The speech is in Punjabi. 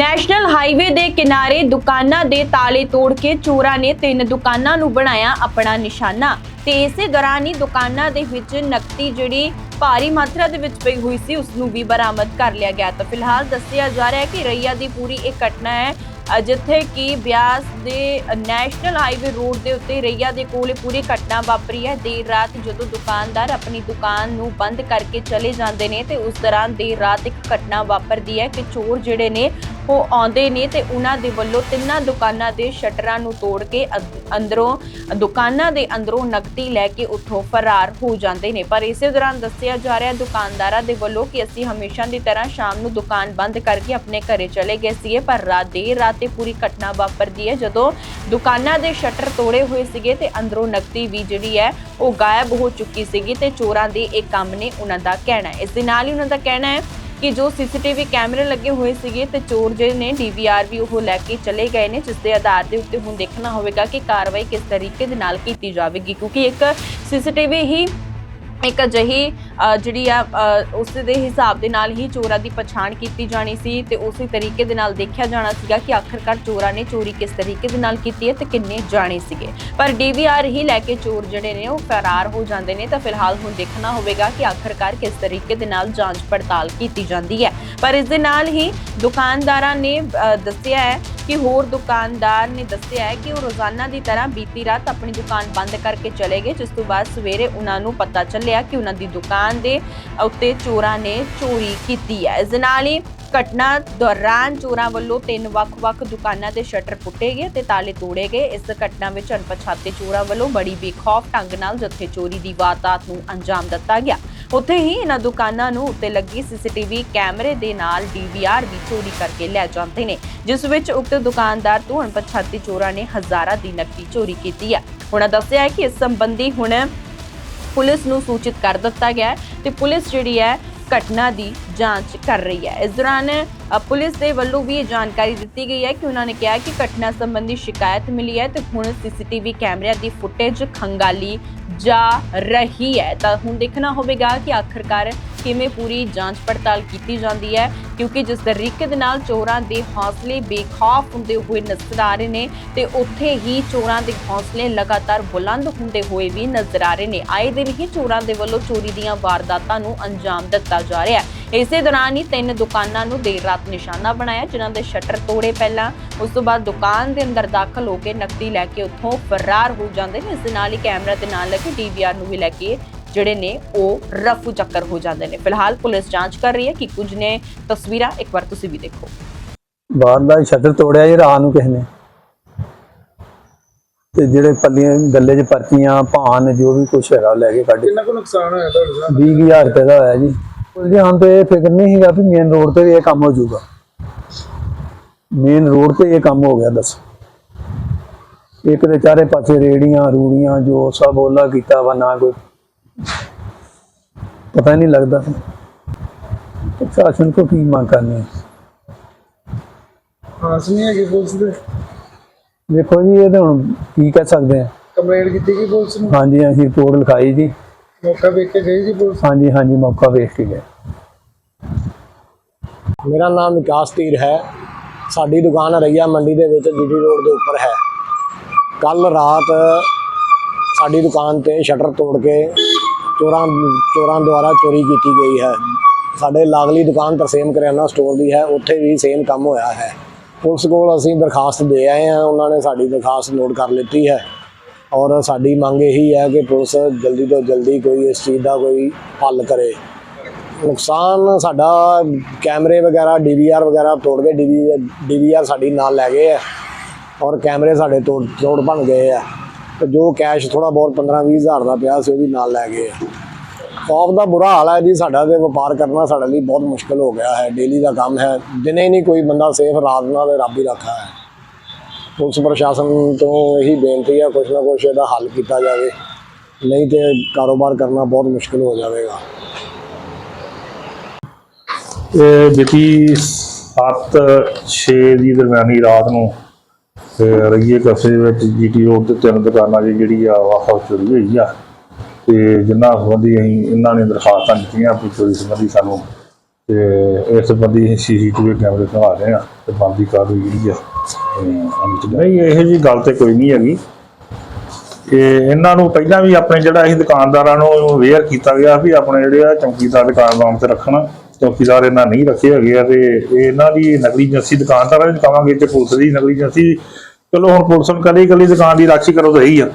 ਨੈਸ਼ਨਲ ਹਾਈਵੇ ਦੇ ਕਿਨਾਰੇ ਦੁਕਾਨਾਂ ਦੇ ਤਾਲੇ ਤੋੜ ਕੇ ਚੋਰਾਂ ਨੇ ਤਿੰਨ ਦੁਕਾਨਾਂ ਨੂੰ ਬਣਾਇਆ ਆਪਣਾ ਨਿਸ਼ਾਨਾ। ਤੇ ਇਸੇ ਦੌਰਾਨ ਹੀ ਦੁਕਾਨਾਂ ਦੇ ਵਿੱਚ ਨਕਦੀ ਜਿਹੜੀ ਭਾਰੀ ਮਾਤਰਾ ਦੇ ਵਿੱਚ ਪਈ ਹੋਈ ਸੀ ਉਸ ਨੂੰ ਵੀ ਬਰਾਮਦ ਕਰ ਲਿਆ ਗਿਆ। ਤਾਂ ਫਿਲਹਾਲ ਦੱਸਿਆ ਜਾ ਰਿਹਾ ਹੈ ਕਿ ਰਈਆ ਦੀ ਪੂਰੀ ਇਹ ਘਟਨਾ ਹੈ ਜਿੱਥੇ ਕਿ ਬਿਆਸ ਦੇ ਨੈਸ਼ਨਲ ਹਾਈਵੇ ਰੋਡ ਦੇ ਉੱਤੇ ਰਈਆ ਦੇ ਕੋਲ ਇਹ ਪੂਰੀ ਘਟਨਾ ਵਾਪਰੀ ਹੈ। ਦੇਰ ਰਾਤ ਜਦੋਂ ਦੁਕਾਨਦਾਰ ਆਪਣੀ ਦੁਕਾਨ ਨੂੰ ਬੰਦ ਕਰਕੇ ਚਲੇ ਜਾਂਦੇ ਨੇ ਤੇ ਉਸ ਦੌਰਾਨ ਦੇਰ ਰਾਤ ਇੱਕ ਘਟਨਾ ਵਾਪਰਦੀ ਹੈ ਕਿ ਚੋਰ ਜਿਹੜੇ ਨੇ ਉਹ ਆਉਂਦੇ ਨੇ ਤੇ ਉਹਨਾਂ ਦੇ ਵੱਲੋਂ ਤਿੰਨਾਂ ਦੁਕਾਨਾਂ ਦੇ ਸ਼ਟਰਾਂ ਨੂੰ ਤੋੜ ਕੇ ਅੰ- ਅੰਦਰੋਂ, ਦੁਕਾਨਾਂ ਦੇ ਅੰਦਰੋਂ ਨਕਦੀ ਲੈ ਕੇ ਉੱਥੋਂ ਫਰਾਰ ਹੋ ਜਾਂਦੇ ਨੇ। ਪਰ ਇਸੇ ਦੌਰਾਨ ਦੱਸਿਆ ਜਾ ਰਿਹਾ ਦੁਕਾਨਦਾਰਾਂ ਦੇ ਵੱਲੋਂ ਕਿ ਅਸੀਂ ਹਮੇਸ਼ਾ ਦੀ ਤਰ੍ਹਾਂ ਸ਼ਾਮ ਨੂੰ ਦੁਕਾਨ ਬੰਦ ਕਰਕੇ ਆਪਣੇ ਘਰੇ ਚਲੇ ਗਏ ਸੀਗੇ, ਪਰ ਰਾਤ ਦੇਰ ਰਾਤ ਇਹ ਪੂਰੀ ਘਟਨਾ ਵਾਪਰਦੀ ਹੈ। ਜਦੋਂ ਦੁਕਾਨਾਂ ਦੇ ਸ਼ਟਰ ਤੋੜੇ ਹੋਏ ਸੀਗੇ ਤੇ ਅੰਦਰੋਂ ਨਕਦੀ ਵੀ ਜਿਹੜੀ ਹੈ ਉਹ ਗਾਇਬ ਹੋ ਚੁੱਕੀ ਸੀਗੀ ਤੇ ਚੋਰਾਂ ਦੇ ਇਹ ਕੰਮ ਨੇ ਉਹਨਾਂ ਦਾ ਕਹਿਣਾ ਹੈ। ਇਸ ਦੇ ਨਾਲ ਹੀ ਉਹਨਾਂ ਦਾ ਕਹਿਣਾ ਹੈ ਕਿ ਜੋ ਸੀਸੀਟੀਵੀ ਕੈਮਰੇ ਲੱਗੇ ਹੋਏ ਸੀਗੇ ਤੇ ਚੋਰ ਜਿਹੜੇ ਨੇ ਡੀਵੀਆਰ ਵੀ ਉਹ ਲੈ ਕੇ ਚਲੇ ਗਏ ਨੇ, ਜਿਸ ਦੇ ਆਧਾਰ ਦੇ ਉੱਤੇ ਹੁਣ ਦੇਖਣਾ ਹੋਵੇਗਾ ਕਿ ਕਾਰਵਾਈ ਕਿਸ ਤਰੀਕੇ ਦੇ ਨਾਲ ਕੀਤੀ ਜਾਵੇਗੀ, ਕਿਉਂਕਿ ਇੱਕ ਸੀਸੀਟੀਵੀ ਹੀ ਇੱਕ ਅਜਿਹੀ ਜਿਹੜੀ ਆ ਉਸ ਦੇ ਹਿਸਾਬ ਦੇ ਨਾਲ ਹੀ ਚੋਰਾਂ ਦੀ ਪਛਾਣ ਕੀਤੀ ਜਾਣੀ ਸੀ ਤੇ ਉਸੇ ਤਰੀਕੇ ਦੇ ਨਾਲ ਦੇਖਿਆ ਜਾਣਾ ਸੀਗਾ ਕਿ ਆਖਰਕਾਰ ਚੋਰਾਂ ਨੇ ਚੋਰੀ ਕਿਸ ਤਰੀਕੇ ਦੇ ਨਾਲ ਕੀਤੀ ਹੈ ਤੇ ਕਿੰਨੇ ਜਾਣੇ ਸੀਗੇ। ਪਰ ਡੀਵੀਆਰ ਹੀ ਲੈ ਕੇ ਚੋਰ ਜਿਹੜੇ ਨੇ ਉਹ ਫਰਾਰ ਹੋ ਜਾਂਦੇ ਨੇ ਤਾਂ ਫਿਲਹਾਲ ਹੁਣ ਦੇਖਣਾ ਹੋਵੇਗਾ ਕਿ ਆਖਰਕਾਰ ਕਿਸ ਤਰੀਕੇ ਦੇ ਨਾਲ ਜਾਂਚ ਪੜਤਾਲ ਕੀਤੀ ਜਾਂਦੀ ਹੈ। ਪਰ ਇਸ ਦੇ ਨਾਲ ਹੀ ਦੁਕਾਨਦਾਰਾਂ ਨੇ ਦੱਸਿਆ ਹੈ ਕਿ ਹੋਰ ਦੁਕਾਨਦਾਰ ਨੇ ਦੱਸਿਆ ਹੈ ਕਿ ਉਹ ਰੋਜ਼ਾਨਾ ਦੀ ਤਰ੍ਹਾਂ ਬੀਤੀ ਰਾਤ ਆਪਣੀ ਦੁਕਾਨ ਬੰਦ ਕਰਕੇ ਚਲੇ ਗਏ, ਜਿਸ ਤੋਂ ਬਾਅਦ ਸਵੇਰੇ ਉਹਨਾਂ ਨੂੰ ਪਤਾ ਚੱਲਿਆ ਕਿ ਉਹਨਾਂ ਦੀ ਦੁਕਾਨ ਦੇ ਉੱਤੇ ਚੋਰਾਂ ਨੇ ਚੋਰੀ ਕੀਤੀ ਹੈ। ਇਸ ਦੇ ਨਾਲ ਹੀ ਘਟਨਾ ਦੌਰਾਨ ਚੋਰਾਂ ਵੱਲੋਂ ਤਿੰਨ ਵੱਖ-ਵੱਖ ਦੁਕਾਨਾਂ ਦੇ ਸ਼ਟਰ ਪੁੱਟੇ ਗਏ ਤੇ ਤਾਲੇ ਤੋੜੇ ਗਏ। ਇਸ ਘਟਨਾ ਵਿੱਚ ਅਣਪਛਾਤੇ ਚੋਰਾਂ ਵੱਲੋਂ ਬੜੀ ਬੇਖੌਫ ਢੰਗ ਨਾਲ ਜੱਥੇ ਚੋਰੀ ਦੀ ਵਾਰਦਾਤ ਨੂੰ ਅੰਜਾਮ ਦਿੱਤਾ ਗਿਆ। ਉੱਥੇ ਹੀ ਇਹਨਾਂ ਦੁਕਾਨਾਂ ਨੂੰ ਉੱਤੇ ਲੱਗੀ ਸੀਸੀਟੀਵੀ ਕੈਮਰੇ ਦੇ ਨਾਲ ਡੀਵੀਆਰ ਵੀ ਚੋਰੀ ਕਰਕੇ ਲੈ ਜਾਂਦੇ ਨੇ। ਜਿਸ ਵਿੱਚ ਉਕਤ ਦੁਕਾਨਦਾਰ ਤੋਂ ਅਣਪਛਾਤੇ ਚੋਰਾਂ ਨੇ ਹਜ਼ਾਰਾਂ ਦੀ ਨਕਦੀ ਚੋਰੀ ਕੀਤੀ ਹੈ। ਉਹਨਾਂ ਦੱਸਿਆ ਹੈ ਕਿ ਇਸ ਸੰਬੰਧੀ ਹੁਣ ਪੁਲਿਸ ਨੂੰ ਸੂਚਿਤ ਕਰ ਦਿੱਤਾ ਗਿਆ ਤੇ ਪੁਲਿਸ ਜਿਹੜੀ ਹੈ ਘਟਨਾ ਦੀ ਜਾਂਚ ਕਰ ਰਹੀ ਹੈ। ਇਸ ਦੌਰਾਨ ਪੁਲਿਸ ਦੇ ਵੱਲੋਂ ਵੀ ਇਹ ਜਾਣਕਾਰੀ ਦਿੱਤੀ ਗਈ ਹੈ ਕਿ ਉਹਨਾਂ ਨੇ ਕਿਹਾ ਕਿ ਘਟਨਾ ਸੰਬੰਧੀ ਸ਼ਿਕਾਇਤ ਮਿਲੀ ਹੈ ਤੇ ਹੁਣ ਸੀਸੀਟੀਵੀ ਕੈਮਰਿਆਂ ਦੀ ਫੁਟੇਜ ਖੰਗਾਲੀ ਜਾ ਰਹੀ ਹੈ। ਤਾਂ ਹੁਣ ਦੇਖਣਾ ਹੋਵੇਗਾ ਕਿ ਆਖਰਕਾਰ ਕਿਵੇਂ ਪੂਰੀ ਜਾਂਚ ਪੜਤਾਲ ਕੀਤੀ ਜਾਂਦੀ ਹੈ, ਕਿਉਂਕਿ ਜਿਸ ਤਰੀਕੇ ਦੇ ਨਾਲ ਚੋਰਾਂ ਦੇ ਹੌਸਲੇ ਬੇਖੌਫ ਹੁੰਦੇ ਹੋਏ ਨਜ਼ਰ ਆ ਰਹੇ ਨੇ ਤੇ ਉੱਥੇ ਹੀ ਚੋਰਾਂ ਦੇ ਹੌਸਲੇ ਲਗਾਤਾਰ ਬੁਲੰਦ ਹੁੰਦੇ ਹੋਏ ਵੀ ਨਜ਼ਰ ਆ ਰਹੇ ਨੇ। ਆਏ ਦਿਨ ਹੀ ਚੋਰਾਂ ਦੇ ਵੱਲੋਂ ਚੋਰੀ ਦੀਆਂ ਵਾਰਦਾਤਾਂ ਨੂੰ ਅੰਜਾਮ ਦਿੱਤਾ ਜਾ ਰਿਹਾ ਹੈ। ਇਸੇ ਦੌਰਾਨ ਹੀ ਤਿੰਨ ਦੁਕਾਨਾਂ ਨੂੰ ਦੇਰ ਰਾਤ ਨਿਸ਼ਾਨਾ ਬਣਾਇਆ, ਜਿਨ੍ਹਾਂ ਦੇ ਸ਼ਟਰ ਤੋੜੇ ਪਹਿਲਾਂ। ਉਸ ਤੋਂ ਬਾਅਦ ਦੁਕਾਨ ਦੇ ਅੰਦਰ ਦਾਖਲ ਹੋ ਕੇ ਨਕਦੀ ਲੈ ਕੇ ਉੱਥੋਂ ਫਰਾਰ ਹੋ ਜਾਂਦੇ ਨੇ। ਇਸ ਦੇ ਨਾਲ ਹੀ ਕੈਮਰਾ ਦੇ ਨਾਲ ਲੱਗੇ ਡੀਵੀਆਰ ਨੂੰ ਵੀ ਲੈ ਕੇ ਜਿਹੜੇ ਨੇ ਉਹ ਰਫੂ ਚੱਕਰ ਹੋ ਜਾਂਦੇ ਨੇ। ਫਿਲਹਾਲ ਪੁਲਿਸ ਜਾਂਚ ਕਰ ਰਹੀ ਹੈ ਕਿ ਕੁਝ ਨੇ ਤਸਵੀਰਾਂ ਇੱਕ ਵਾਰ ਤੁਸੀਂ ਵੀ ਦੇਖੋ। ਬਾਹਰ ਦਾ ਸ਼ਟਰ ਤੋੜਿਆ ਜੀ ਰਾਤ ਨੂੰ ਕਿਸੇ ਨੇ। ਤੇ ਜਿਹੜੇ ਪੱਲੀਆਂ ਗੱਲੇ 'ਚ ਪਰਚੀਆਂ ਭਾਨ ਜੋ ਵੀ ਕੁਛ ਹੈਗਾ ਉਹ ਲੈ ਕੇ ਕੱਢ ਕਿੰਨਾ ਕੁ ਨੁਕਸਾਨ ਹੋਇਆ ਤੁਹਾਡੇ ਸਾਹ 20000 ਰੁਪਏ ਦਾ ਹੋਇਆ ਜੀ। ਉਹਦੇ ਹਾਂ ਤੇ ਇਹ ਫਿਕਰ ਨਹੀਂ ਸੀਗਾ ਵੀ ਮੇਨ ਰੋਡ ਤੇ ਇਹ ਕੰਮ ਹੋ ਜਾਊਗਾ। ਮੇਨ ਰੋਡ ਤੇ ਇਹ ਕੰਮ ਹੋ ਗਿਆ ਦੱਸ। ਇੱਕ ਦੇ ਚਾਰੇ ਪਾਸੇ ਰੇੜੀਆਂ ਰੂੜੀਆਂ ਜੋ ਸਭ ਉਹਲਾ ਕੀਤਾ ਵਾ ਨਾ ਕੋਈ ਪਤਾ ਨਹੀਂ ਲੱਗਦਾ। ਪ੍ਰਸ਼ਾਸਨ ਕੋ ਕੀ ਮੰਗ ਕਰਨੀ ਹੈ? ਖਾਸ ਨਹੀਂ ਹੈਗੀ ਪੁਲਿਸ ਦੇ। ਦੇਖੋ ਜੀ ਇਹ ਤਾਂ ਹੁਣ ਕੀ ਕਹਿ ਸਕਦੇ ਆ। ਕੰਪਲੇਂਟ ਕੀਤੀ ਗਈ ਪੁਲਿਸ ਨੂੰ? ਹਾਂਜੀ ਅਸੀਂ ਰਿਪੋਰਟ ਲਿਖਾਈ ਜੀ। ਮੌਕਾ ਵੇਖ ਕੇ ਗਈ ਜੀ ਪੁਲਿਸ? ਹਾਂਜੀ ਹਾਂਜੀ ਮੌਕਾ ਵੇਖ ਕੇ ਗਏ। ਮੇਰਾ ਨਾਮ ਵਿਕਾਸ ਧੀਰ ਹੈ। ਸਾਡੀ ਦੁਕਾਨ ਰਈਆ ਮੰਡੀ ਦੇ ਵਿੱਚ ਜੀਟੀ ਰੋਡ ਦੇ ਉੱਪਰ ਹੈ। ਕੱਲ ਰਾਤ ਸਾਡੀ ਦੁਕਾਨ ਤੇ ਸ਼ਟਰ ਤੋੜ ਕੇ ਚੋਰਾਂ ਚੋਰਾਂ ਦੁਆਰਾ ਚੋਰੀ ਕੀਤੀ ਗਈ ਹੈ। ਸਾਡੇ ਲਾਗਲੀ ਦੁਕਾਨ ਤਰਸੇਮ ਕਰਿਆਨਾ ਸਟੋਰ ਦੀ ਹੈ। ਉੱਥੇ ਵੀ ਸੇਮ ਕੰਮ ਹੋਇਆ ਹੈ। ਪੁਲਿਸ ਕੋਲ ਅਸੀਂ ਦਰਖਾਸਤ ਦੇ ਆਏ ਹਾਂ। ਉਹਨਾਂ ਨੇ ਸਾਡੀ ਦਰਖਾਸਤ ਨੋਟ ਕਰ ਲਿੱਤੀ ਹੈ। ਔਰ ਸਾਡੀ ਮੰਗ ਇਹੀ ਹੈ ਕਿ ਪੁਲਿਸ ਜਲਦੀ ਤੋਂ ਜਲਦੀ ਕੋਈ ਇਸ ਚੀਜ਼ ਦਾ ਕੋਈ ਹੱਲ ਕਰੇ। ਨੁਕਸਾਨ ਸਾਡਾ ਕੈਮਰੇ ਵਗੈਰਾ ਡੀਵੀਆਰ ਵਗੈਰਾ ਤੋੜ ਕੇ ਡੀਵੀਆਰ ਸਾਡੀ ਨਾਲ ਲੈ ਗਏ ਆ ਔਰ ਕੈਮਰੇ ਸਾਡੇ ਤੋੜ ਤੋੜ ਬਣ ਗਏ ਆ ਤੇ ਜੋ ਕੈਸ਼ ਥੋੜਾ ਬਹੁਤ 15 20 ਹਜ਼ਾਰ ਦਾ ਪਿਆ ਸੀ, ਉਹ ਵੀ ਨਾਲ ਲੈ ਗਏ ਆ। ਖੌਫ ਦਾ ਬੁਰਾ ਹਾਲ ਹੈ ਜੀ, ਸਾਡਾ ਤੇ ਵਪਾਰ ਕਰਨਾ ਸਾਡੇ ਲਈ ਬਹੁਤ ਮੁਸ਼ਕਲ ਹੋ ਗਿਆ ਹੈ ਡੇਲੀ ਦਾ ਕੰਮ ਹੈ, ਦਿਨੇ ਨਹੀਂ ਕੋਈ ਬੰਦਾ ਸੇਫ ਰਾਤ ਨਾਲ ਤੇ ਰੱਬ ਹੀ ਰੱਖਾ ਹੈ। ਪੁਲਿਸ ਪ੍ਰਸ਼ਾਸਨ ਤੋਂ ਇਹੀ ਬੇਨਤੀ ਹੈ, ਕੁਛ ਨਾ ਕੁਛ ਇਹਦਾ ਹੱਲ ਕੀਤਾ ਜਾਵੇ, ਨਹੀਂ ਤੇ ਕਾਰੋਬਾਰ ਕਰਨਾ ਬਹੁਤ ਮੁਸ਼ਕਲ ਹੋ ਜਾਵੇਗਾ। ਇਹ ਮਿਤੀ 7-6 ਦੀ ਦਰਮਿਆਨੀ ਰਾਤ ਨੂੰ ਤੇ ਰਈਏ ਕਸੇ ਵਿੱਚ ਜੀਟੀ ਰੋਡ ਤੇ ਤਿੰਨ ਦੁਕਾਨਾਂ ਦੀ ਜਿਹੜੀ ਆ ਵਾਹਵਾ ਚੋਰੀ ਹੋਈ ਆ। ਤੇ ਜਿੰਨਾ ਸੰਬੰਧੀ ਅਸੀਂ ਇਹਨਾਂ ਨੇ ਦਰਖਾਸਤਾਂ ਦਿੱਤੀਆਂ ਵੀ ਚੋਰੀ ਸੰਬੰਧੀ ਸਾਨੂੰ ਤੇ ਇਸ ਸੰਬੰਧੀ ਸੀਸੀਟੀਵੀ ਕੈਮਰੇ ਖਵਾ ਰਹੇ ਆ ਤੇ ਬੰਦੀ ਕਾਰਵਾਈ ਜਿਹੜੀ ਆ ਨਹੀਂ, ਇਹੋ ਜੀ ਗੱਲ ਤੇ ਕੋਈ ਨਹੀਂ ਹੈਗੀ। ਕਿ ਇਹਨਾਂ ਨੂੰ ਪਹਿਲਾਂ ਵੀ ਆਪਣੇ ਜਿਹੜਾ ਅਸੀਂ ਦੁਕਾਨਦਾਰਾਂ ਨੂੰ ਅਵੇਅਰ ਕੀਤਾ ਗਿਆ ਵੀ ਆਪਣੇ ਜਿਹੜੇ ਆ ਚੌਕੀਦਾਰ ਦੁਕਾਨਦਾਰਾਂ ਤੇ ਰੱਖਣਾ। ਚੌਕੀਦਾਰ ਇਹਨਾਂ ਨਹੀਂ ਰੱਖੇ ਹੈਗੇ ਆ ਤੇ ਇਹਨਾਂ ਦੀ ਨਕਲੀ ਏਜੰਸੀ ਦੁਕਾਨਦਾਰਾਂ ਨੂੰ ਕਹਾਂਗੇ ਤੇ ਪੁਲਿਸ ਦੀ ਨਕਲੀ ਏਜੰਸੀ ਚਲੋ ਹੁਣ ਪੁਲਿਸ ਨੂੰ ਕਦੀ ਕਦੀ ਦੁਕਾਨ ਦੀ ਰਾਖੀ ਕਰੋ ਤਾਂ ਆ।